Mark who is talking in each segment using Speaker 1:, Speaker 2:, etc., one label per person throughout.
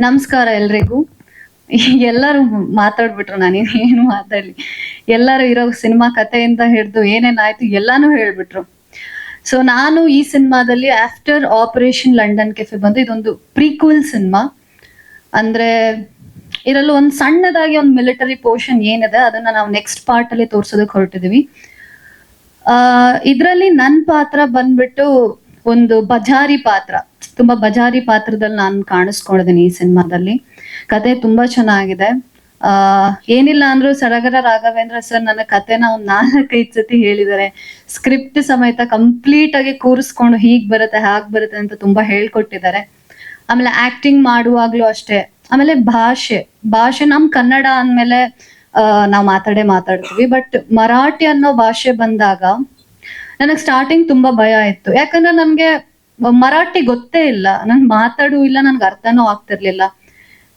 Speaker 1: ನಮಸ್ಕಾರ ಎಲ್ರಿಗೂ. ಎಲ್ಲರೂ ಮಾತಾಡ್ಬಿಟ್ರು ನಾನು ಏನು ಮಾತಾಡ್ಲಿ. ಎಲ್ಲರೂ ಇರೋ ಸಿನಿಮಾ ಕಥೆಯಿಂದ ಹಿಡಿದು ಏನೇನಾಯ್ತು ಎಲ್ಲಾನು ಹೇಳ್ಬಿಟ್ರು. ಸೊ ನಾನು ಈ ಸಿನಿಮಾದಲ್ಲಿ ಆಫ್ಟರ್ ಆಪರೇಷನ್ ಲಂಡನ್ ಕೆಫೆ ಬಂದು ಇದೊಂದು ಪ್ರೀಕ್ವಲ್ ಸಿನಿಮಾ. ಅಂದ್ರೆ, ಇದರಲ್ಲಿ ಒಂದು ಸಣ್ಣದಾಗಿ ಒಂದು ಮಿಲಿಟರಿ ಪೋರ್ಷನ್ ಏನಿದೆ, ಅದನ್ನ ನಾವು ನೆಕ್ಸ್ಟ್ ಪಾರ್ಟ್ ಅಲ್ಲಿ ತೋರ್ಸೋದಕ್ಕೆ ಹೊರಟಿದೀವಿ. ಇದ್ರಲ್ಲಿ ನನ್ ಪಾತ್ರ ಬಂದ್ಬಿಟ್ಟು ಒಂದು ಬಜಾರಿ ಪಾತ್ರ. ತುಂಬಾ ಬಜಾರಿ ಪಾತ್ರದಲ್ಲಿ ನಾನು ಕಾಣಿಸ್ಕೊಂಡಿದ್ದೀನಿ ಈ ಸಿನಿಮಾದಲ್ಲಿ. ಕತೆ ತುಂಬಾ ಚೆನ್ನಾಗಿದೆ. ಆ ಏನಿಲ್ಲ ಅಂದ್ರೂ ಸಡಗರ ರಾಘವೇಂದ್ರ ಸರ್ ನನ್ನ ಕತೆನ ಒಂದ್ ನಾಲ್ಕೈದು ಸತಿ ಹೇಳಿದ್ದಾರೆ. ಸ್ಕ್ರಿಪ್ಟ್ ಸಮೇತ ಕಂಪ್ಲೀಟ್ ಆಗಿ ಕೂರಿಸ್ಕೊಂಡು ಹೀಗ್ ಬರುತ್ತೆ ಹಾಗ್ ಬರುತ್ತೆ ಅಂತ ತುಂಬಾ ಹೇಳ್ಕೊಟ್ಟಿದ್ದಾರೆ. ಆಮೇಲೆ ಆಕ್ಟಿಂಗ್ ಮಾಡುವಾಗ್ಲೂ ಅಷ್ಟೇ. ಆಮೇಲೆ ಭಾಷೆ ಭಾಷೆ ನಮ್ ಕನ್ನಡ ಅಂದ್ಮೇಲೆ ಆ, ನಾವ್ ಮಾತಾಡೇ ಮಾತಾಡ್ತೀವಿ. ಬಟ್ ಮರಾಠಿ ಅನ್ನೋ ಭಾಷೆ ಬಂದಾಗ ನನಗ್ ಸ್ಟಾರ್ಟಿಂಗ್ ತುಂಬಾ ಭಯ ಇತ್ತು. ಯಾಕಂದ್ರೆ ನನ್ಗೆ ಮರಾಠಿ ಗೊತ್ತೇ ಇಲ್ಲ. ನನ್ ಮಾತಾಡೂ ಇಲ್ಲ, ನನ್ಗೆ ಅರ್ಥನೂ ಆಗ್ತಿರ್ಲಿಲ್ಲ.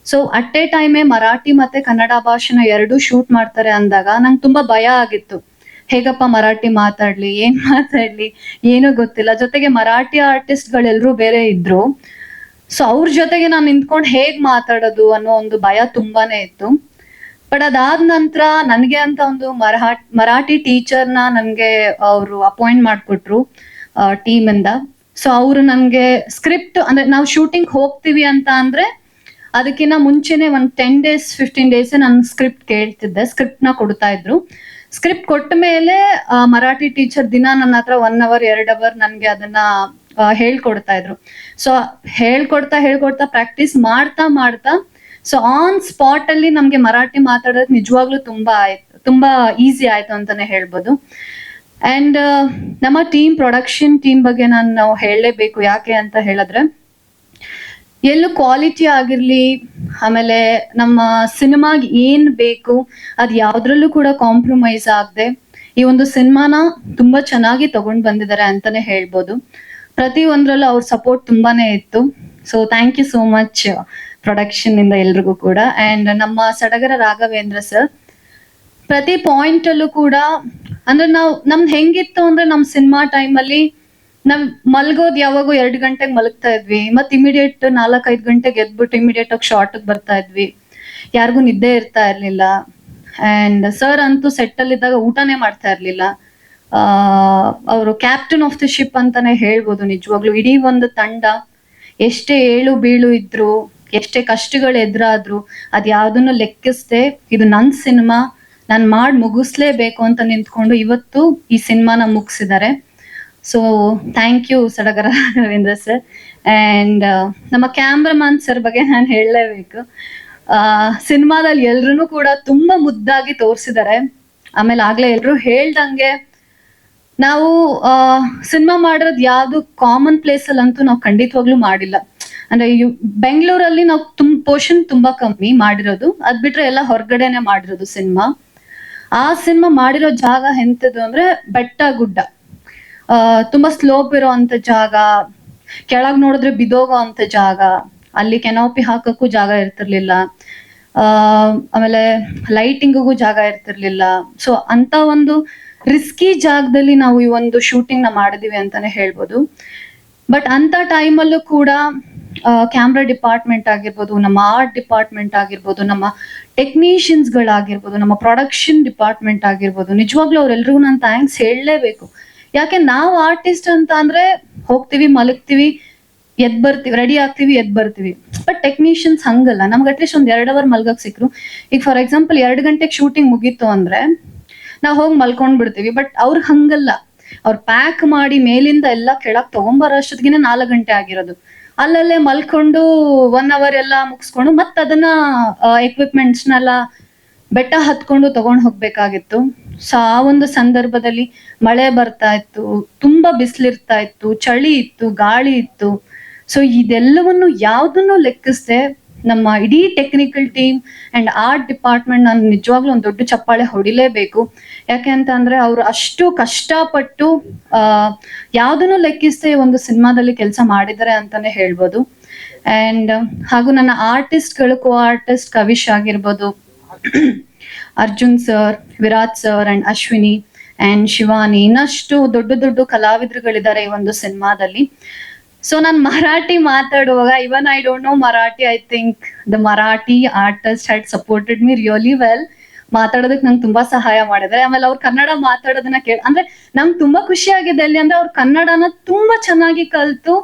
Speaker 1: ಸೊ ಅಟ್ ಎ ಟೈಮೇ ಮರಾಠಿ ಮತ್ತೆ ಕನ್ನಡ ಭಾಷೆನ ಎರಡೂ ಶೂಟ್ ಮಾಡ್ತಾರೆ ಅಂದಾಗ ನಂಗೆ ತುಂಬಾ ಭಯ ಆಗಿತ್ತು. ಹೇಗಪ್ಪ ಮರಾಠಿ ಮಾತಾಡ್ಲಿ, ಏನ್ ಮಾತಾಡ್ಲಿ, ಏನೂ ಗೊತ್ತಿಲ್ಲ. ಜೊತೆಗೆ ಮರಾಠಿ ಆರ್ಟಿಸ್ಟ್ ಗಳೆಲ್ಲರೂ ಬೇರೆ ಇದ್ರು. ಸೊ ಅವ್ರ ಜೊತೆಗೆ ನಾನು ನಿಂತ್ಕೊಂಡು ಹೇಗ್ ಮಾತಾಡೋದು ಅನ್ನೋ ಒಂದು ಭಯ ತುಂಬಾನೇ ಇತ್ತು. ಬಟ್ ಅದಾದ ನಂತರ ನನಗೆ ಅಂತ ಒಂದು ಮರಾಠಿ ಮರಾಠಿ ಟೀಚರ್ನ ನನಗೆ ಅವರು ಅಪಾಯಿಂಟ್ ಮಾಡಿಕೊಟ್ರು ಟೀಮ್ ಇಂದ. ಸೊ ಅವರು ನನಗೆ ಸ್ಕ್ರಿಪ್ಟ್ ಅಂದ್ರೆ ನಾವು ಶೂಟಿಂಗ್ ಹೋಗ್ತೀವಿ ಅಂತ ಅಂದ್ರೆ ಅದಕ್ಕಿಂತ ಮುಂಚೆನೆ ಒಂದ್ ಟೆನ್ ಡೇಸ್ ಫಿಫ್ಟೀನ್ ಡೇಸ್ ನಾನು ಸ್ಕ್ರಿಪ್ಟ್ ಕೇಳ್ತಿದ್ದೆ ಸ್ಕ್ರಿಪ್ಟ್ನ ಕೊಡ್ತಾ ಇದ್ರು. ಸ್ಕ್ರಿಪ್ಟ್ ಕೊಟ್ಟ ಮೇಲೆ ಮರಾಠಿ ಟೀಚರ್ ದಿನ ನನ್ನ ಹತ್ರ ಒನ್ ಅವರ್ ಎರಡ್ ಅವರ್ ನನ್ಗೆ ಅದನ್ನ ಹೇಳ್ಕೊಡ್ತಾ ಇದ್ರು. ಸೊ ಹೇಳ್ಕೊಡ್ತಾ ಹೇಳ್ಕೊಡ್ತಾ ಪ್ರಾಕ್ಟೀಸ್ ಮಾಡ್ತಾ ಮಾಡ್ತಾ ಸೊ ಆನ್ ಸ್ಪಾಟ್ ಅಲ್ಲಿ ನಮ್ಗೆ ಮರಾಠಿ ಮಾತಾಡೋದು ನಿಜವಾಗ್ಲೂ ತುಂಬಾ ಆಯ್ತು, ತುಂಬಾ ಈಸಿ ಆಯ್ತು ಅಂತಾನೆ ಹೇಳ್ಬೋದು. ಅಂಡ್ ನಮ್ಮ ಟೀಮ್ ಪ್ರೊಡಕ್ಷನ್ ಟೀಮ್ ಬಗ್ಗೆ ನಾನು ನಾವು ಹೇಳಲೇಬೇಕು ಯಾಕೆ ಅಂತ ಹೇಳಿದ್ರೆ, ಎಲ್ಲೂ ಕ್ವಾಲಿಟಿ ಆಗಿರ್ಲಿ, ಆಮೇಲೆ ನಮ್ಮ ಸಿನಿಮಾಗೆ ಏನ್ ಬೇಕು, ಅದ್ ಯಾವ್ದ್ರಲ್ಲೂ ಕೂಡ ಕಾಂಪ್ರಮೈಸ್ ಆಗದೆ, ಈ ಒಂದು ಸಿನಿಮಾನ ತುಂಬಾ ಚೆನ್ನಾಗಿ ತಗೊಂಡ್ ಬಂದಿದ್ದಾರೆ ಅಂತಾನೆ ಹೇಳ್ಬೋದು. ಪ್ರತಿ ಒಂದ್ರಲ್ಲೂ ಅವ್ರ ಸಪೋರ್ಟ್ ತುಂಬಾನೇ ಇತ್ತು. So thank you so much production ಇಂದ ಎಲ್ರಿಗೂ ಕೂಡ. ಅಂಡ್ ನಮ್ಮ ಸಡಗರ ರಾಘವೇಂದ್ರ ಸರ್ ಪ್ರತಿ ಪಾಯಿಂಟ್ ಅಲ್ಲೂ ಕೂಡ, ಅಂದ್ರೆ ನಾವು, ನಮ್ದು ಹೆಂಗಿತ್ತು ಅಂದ್ರೆ ನಮ್ ಸಿನಿಮಾ ಟೈಮ್ ಅಲ್ಲಿ ನಮ್ ಮಲ್ಗೋದ್ ಯಾವಾಗೂ ಎರಡ್ ಗಂಟೆಗೆ ಮಲಗ್ತಾ ಇದ್ವಿ. ಮತ್ ಇಮಿಡಿಯೇಟ್ ನಾಲ್ಕೈದು ಗಂಟೆಗೆ ಎದ್ಬಿಟ್ಟು ಇಮಿಡಿಯೇಟ್ ಆಗಿ ಶಾರ್ಟ್ ಬರ್ತಾ ಇದ್ವಿ. ಯಾರಿಗೂ ನಿದ್ದೆ ಇರ್ತಾ ಇರ್ಲಿಲ್ಲ. ಅಂಡ್ ಸರ್ ಅಂತೂ ಸೆಟ್ ಅಲ್ಲಿ ಇದ್ದಾಗ ಊಟನೇ ಮಾಡ್ತಾ ಇರ್ಲಿಲ್ಲ. ಅವರು ಕ್ಯಾಪ್ಟನ್ ಆಫ್ ದಿ ಶಿಪ್ ಅಂತಾನೆ ಹೇಳ್ಬೋದು ನಿಜವಾಗ್ಲು. ಇಡೀ ಒಂದು ತಂಡ ಎಷ್ಟೇ ಏಳು ಬೀಳು ಇದ್ರು, ಎಷ್ಟೇ ಕಷ್ಟಗಳು ಎದುರಾದ್ರು ಅದ್ ಯಾವ್ದನ್ನು ಲೆಕ್ಕಿಸ್ದೆ ಇದು ನನ್ ಸಿನಿಮಾ ನಾನ್ ಮಾಡಿ ಮುಗಿಸ್ಲೇಬೇಕು ಅಂತ ನಿಂತ್ಕೊಂಡು ಇವತ್ತು ಈ ಸಿನಿಮಾನ ಮುಗಿಸಿದ್ದಾರೆ. So thank you Sadagara Ravindra sir and ನಮ್ಮ ಕ್ಯಾಮ್ರಾಮನ್ ಸರ್ ಬಗ್ಗೆ ನಾನು ಹೇಳಲೇಬೇಕು. ಸಿನಿಮಾದಲ್ಲಿ ಎಲ್ರು ಕೂಡ ತುಂಬಾ ಮುದ್ದಾಗಿ ತೋರಿಸಿದ್ದಾರೆ. ಆಮೇಲೆ ಆಗ್ಲೇ ಎಲ್ರು ಹೇಳ್ದಂಗೆ ನಾವು ಸಿನಿಮಾ ಮಾಡಿರೋದು ಯಾವ್ದು ಕಾಮನ್ ಪ್ಲೇಸ್ ಅಲ್ಲಿ ಅಂತೂ ನಾವು ಖಂಡಿತವಾಗ್ಲೂ ಮಾಡಿಲ್ಲ. ಅಂದ್ರೆ ಬೆಂಗಳೂರಲ್ಲಿ ನಾವು ತುಂಬ ಪೋರ್ಷನ್ ತುಂಬಾ ಕಮ್ಮಿ ಮಾಡಿರೋದು. ಅದ್ ಬಿಟ್ರೆ ಎಲ್ಲ ಹೊರಗಡೆನೆ ಮಾಡಿರೋದು ಸಿನಿಮಾ. ಆ ಸಿನಿಮಾ ಮಾಡಿರೋ ಜಾಗ ಎಂತದ್ದು ಅಂದ್ರೆ ಬೆಟ್ಟ ಗುಡ್ಡ ಆ, ತುಂಬಾ ಸ್ಲೋಪ್ ಇರೋ ಅಂತ ಜಾಗ, ಕೆಳಗ್ ನೋಡಿದ್ರೆ ಬಿದೋಗೋ ಅಂತ ಜಾಗ, ಅಲ್ಲಿ ಕೆನೋಪಿ ಹಾಕಕ್ಕೂ ಜಾಗ ಇರ್ತಿರ್ಲಿಲ್ಲ. ಆಮೇಲೆ ಲೈಟಿಂಗಿಗೂ ಜಾಗ ಇರ್ತಿರ್ಲಿಲ್ಲ. ಸೊ ಅಂತ ಒಂದು ರಿಸ್ಕಿ ಜಾಗದಲ್ಲಿ ನಾವು ಈ ಒಂದು ಶೂಟಿಂಗ್ನ ಮಾಡಿದೀವಿ ಅಂತಾನೆ ಹೇಳ್ಬೋದು. ಬಟ್ ಅಂತ ಟೈಮಲ್ಲೂ ಕೂಡ ಕ್ಯಾಮ್ರಾ ಡಿಪಾರ್ಟ್ಮೆಂಟ್ ಆಗಿರ್ಬೋದು, ನಮ್ಮ ಆರ್ಟ್ ಡಿಪಾರ್ಟ್ಮೆಂಟ್ ಆಗಿರ್ಬೋದು, ನಮ್ಮ ಟೆಕ್ನಿಷಿಯನ್ಸ್ ಗಳಾಗಿರ್ಬೋದು, ನಮ್ಮ ಪ್ರೊಡಕ್ಷನ್ ಡಿಪಾರ್ಟ್ಮೆಂಟ್ ಆಗಿರ್ಬೋದು, ನಿಜವಾಗ್ಲೂ ಅವ್ರೆಲ್ರಿಗೂ ನಾನು ಥ್ಯಾಂಕ್ಸ್ ಹೇಳಲೇಬೇಕು. ಯಾಕೆ ನಾವು ಆರ್ಟಿಸ್ಟ್ ಅಂತ ಅಂದ್ರೆ ಹೋಗ್ತೀವಿ, ಮಲಗ್ತೀವಿ, ಎದ್ ಬರ್ತೀವಿ ರೆಡಿ ಆಗ್ತೀವಿ, ಎದ್ ಬರ್ತೀವಿ. ಬಟ್ ಟೆಕ್ನಿಷಿಯನ್ಸ್ ಹಂಗಲ್ಲ. ನಮ್ಗೆ ಅಟ್ಲೀಸ್ಟ್ ಒಂದ್ ಎರಡ್ ಅವರ್ ಮಲ್ಗಕ್ ಸಿಕ್ರು. ಈಗ ಫಾರ್ ಎಕ್ಸಾಂಪಲ್ ಎರಡ್ ಗಂಟೆಗೆ ಶೂಟಿಂಗ್ ಮುಗೀತು ಅಂದ್ರೆ ನಾವು ಹೋಗಿ ಮಲ್ಕೊಂಡ್ ಬಿಡ್ತೀವಿ ಬಟ್ ಅವ್ರಿಗೆ ಹಂಗಲ್ಲ. ಅವ್ರು ಪ್ಯಾಕ್ ಮಾಡಿ ಮೇಲಿಂದ ಎಲ್ಲ ಕೆಳಗ್ ತಗೊಂಬರೋ ಅಷ್ಟೊತ್ತಿಗೆ ನಾಲ್ಕು ಗಂಟೆ ಆಗಿರೋದು. ಅಲ್ಲಲ್ಲೇ ಮಲ್ಕೊಂಡು ಒನ್ ಅವರ್ ಎಲ್ಲ ಮುಗಿಸ್ಕೊಂಡು ಮತ್ತೆ ಅದನ್ನ ಎಕ್ವಿಪ್ಮೆಂಟ್ಸ್ನೆಲ್ಲ ಬೆಟ್ಟ ಹತ್ಕೊಂಡು ತಗೊಂಡು ಹೋಗ್ಬೇಕಾಗಿತ್ತು. ಸೊ, ಆ ಒಂದು ಸಂದರ್ಭದಲ್ಲಿ ಮಳೆ ಬರ್ತಾ ಇತ್ತು, ತುಂಬಾ ಬಿಸಿಲಿರ್ತಾ ಇತ್ತು, ಚಳಿ ಇತ್ತು, ಗಾಳಿ ಇತ್ತು. ಸೊ ಇದೆಲ್ಲವನ್ನು ಯಾವ್ದನ್ನು ಲೆಕ್ಕಿಸದೆ ನಮ್ಮ ಇಡೀ technical team and art department ನಾನು ನಿಜವಾಗ್ಲೂ ಒಂದು ದೊಡ್ಡ ಚಪ್ಪಾಳೆ ಹೊಡಿಲೇಬೇಕು. ಯಾಕೆ ಅಂತ ಅಂದ್ರೆ ಅವ್ರು ಅಷ್ಟು ಕಷ್ಟಪಟ್ಟು, ಆ, ಯಾವ್ದನ್ನು ಲೆಕ್ಕಿಸದೆ ಒಂದು ಸಿನಿಮಾದಲ್ಲಿ ಕೆಲಸ ಮಾಡಿದ್ದಾರೆ ಅಂತಾನೆ ಹೇಳ್ಬೋದು. ಅಂಡ್ ಹಾಗೂ ನನ್ನ ಆರ್ಟಿಸ್ಟ್ಗಳು ಕೋ ಆರ್ಟಿಸ್ಟ್ ಕವಿಶ್ ಆಗಿರ್ಬೋದು, Arjun sir Virat sir and Ashwini and Shivani, ಇನ್ನಷ್ಟು ದೊಡ್ಡ ದೊಡ್ಡ ಕಲಾವಿದರುಗಳಿದ್ದಾರೆ ಈ ಒಂದು ಸಿನಿಮಾದಲ್ಲಿ. ಸೊ ನಾನು ಮರಾಠಿ ಮಾತಾಡುವಾಗ even I don't know Marathi I think the Marathi artist had supported me really well ಮಾತಾಡೋದಕ್ಕೆ ನಂಗೆ ತುಂಬಾ ಸಹಾಯ ಮಾಡಿದ್ರೆ ಆಮೇಲೆ ಅವ್ರು ಕನ್ನಡ ಮಾತಾಡೋದನ್ನ ಕೇಳ, ಅಂದ್ರೆ ನಂಗೆ ತುಂಬಾ ಖುಷಿ ಆಗಿದೆ ಅಲ್ಲಿ, ಅಂದ್ರೆ ಅವ್ರು ಕನ್ನಡನ ತುಂಬಾ ಚೆನ್ನಾಗಿ ಕಲ್ತು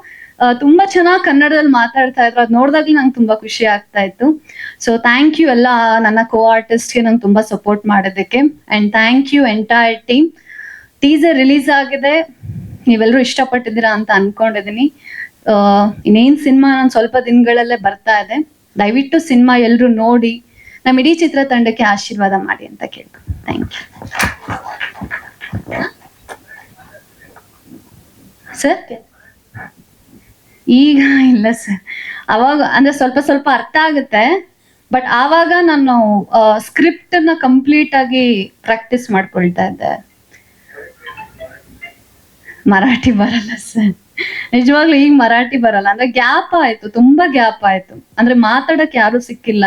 Speaker 1: ತುಂಬಾ ಚೆನ್ನಾಗಿ ಕನ್ನಡದಲ್ಲಿ ಮಾತಾಡ್ತಾ ಇದ್ರು. ಅದ್ ನೋಡಿದಾಗ ನಂಗೆ ತುಂಬಾ ಖುಷಿ ಆಗ್ತಾ ಇತ್ತು. ಸೊ ಥ್ಯಾಂಕ್ ಯು ಎಲ್ಲ ನನ್ನ ಕೋ ಆರ್ಟಿಸ್ಟ್ಗೆ ನಂಗೆ ತುಂಬಾ ಸಪೋರ್ಟ್ ಮಾಡೋದಕ್ಕೆ and thank you entire team teaser release ಆಗಿದೆ. ನೀವೆಲ್ಲರೂ ಇಷ್ಟಪಟ್ಟಿದ್ದೀರಾ ಅಂತ ಅನ್ಕೊಂಡಿದೀನಿ ಇನ್ನೇನ್ ಸಿನಿಮಾ ನಾನು ಸ್ವಲ್ಪ ದಿನಗಳಲ್ಲೇ ಬರ್ತಾ ಇದೆ. ದಯವಿಟ್ಟು ಸಿನಿಮಾ ಎಲ್ಲರೂ ನೋಡಿ ನಮ್ಮ ಇಡೀ ಚಿತ್ರತಂಡಕ್ಕೆ ಆಶೀರ್ವಾದ ಮಾಡಿ ಅಂತ ಕೇಳ್ಕೊ ಥ್ಯಾಂಕ್ ಯು ಸರ್ ಈಗ ಇಲ್ಲ ಸರ್ ಅವಾಗ, ಅಂದ್ರೆ ಸ್ವಲ್ಪ ಸ್ವಲ್ಪ ಅರ್ಥ ಆಗುತ್ತೆ ಬಟ್ ಆವಾಗ ನಾನು ಸ್ಕ್ರಿಪ್ಟ್ನ ಕಂಪ್ಲೀಟ್ ಆಗಿ ಪ್ರಾಕ್ಟೀಸ್ ಮಾಡ್ಕೊಳ್ತಾ ಇದ್ದೆ. ಮರಾಠಿ ಬರಲ್ಲ ಸರ್. ನಿಜವಾಗ್ಲೂ ಈಗ ಮರಾಠಿ ಬರಲ್ಲ. ಅಂದ್ರೆ ಗ್ಯಾಪ್ ಆಯ್ತು, ತುಂಬಾ ಗ್ಯಾಪ್ ಆಯ್ತು. ಅಂದ್ರೆ ಮಾತಾಡಕ್ ಯಾರು ಸಿಕ್ಕಿಲ್ಲ.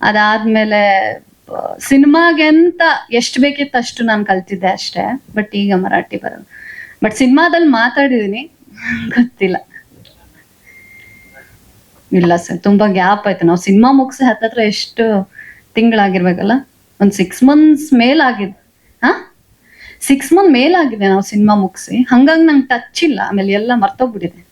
Speaker 1: ಅದಾದ್ಮೇಲೆ ಸಿನಿಮಾಗೆ ಅಂತ ಎಷ್ಟು ಬೇಕಿತ್ತು ಅಷ್ಟು ನಾನು ಕಲ್ತಿದ್ದೆ ಅಷ್ಟೇ. ಬಟ್ ಈಗ ಮರಾಠಿ ಬರಲ್ಲ. ಬಟ್ ಸಿನಿಮಾದಲ್ಲಿ ಮಾತಾಡಿದೀನಿ. ಗೊತ್ತಿಲ್ಲ. ಇಲ್ಲ ಸರ್, ತುಂಬಾ ಗ್ಯಾಪ್ ಆಯ್ತು. ನಾವು ಸಿನಿಮಾ ಮುಗಿಸಿ ಹತ್ತತ್ರ ಎಷ್ಟು ತಿಂಗಳಾಗಿರ್ಬೇಕಲ್ಲ? ಒಂದ್ ಸಿಕ್ಸ್ ಮಂತ್ಸ್ ಮೇಲಾಗಿದೆ ಹಾ? ಸಿಕ್ಸ್ ಮಂತ್ ಮೇಲಾಗಿದೆ ನಾವು ಸಿನಿಮಾ ಮುಗಿಸಿ. ಹಂಗಾಗಿ ನಂಗೆ ಟಚ್ ಇಲ್ಲ. ಆಮೇಲೆ ಎಲ್ಲ ಮರ್ತೋಗ್ಬಿಟ್ಟಿದೆ.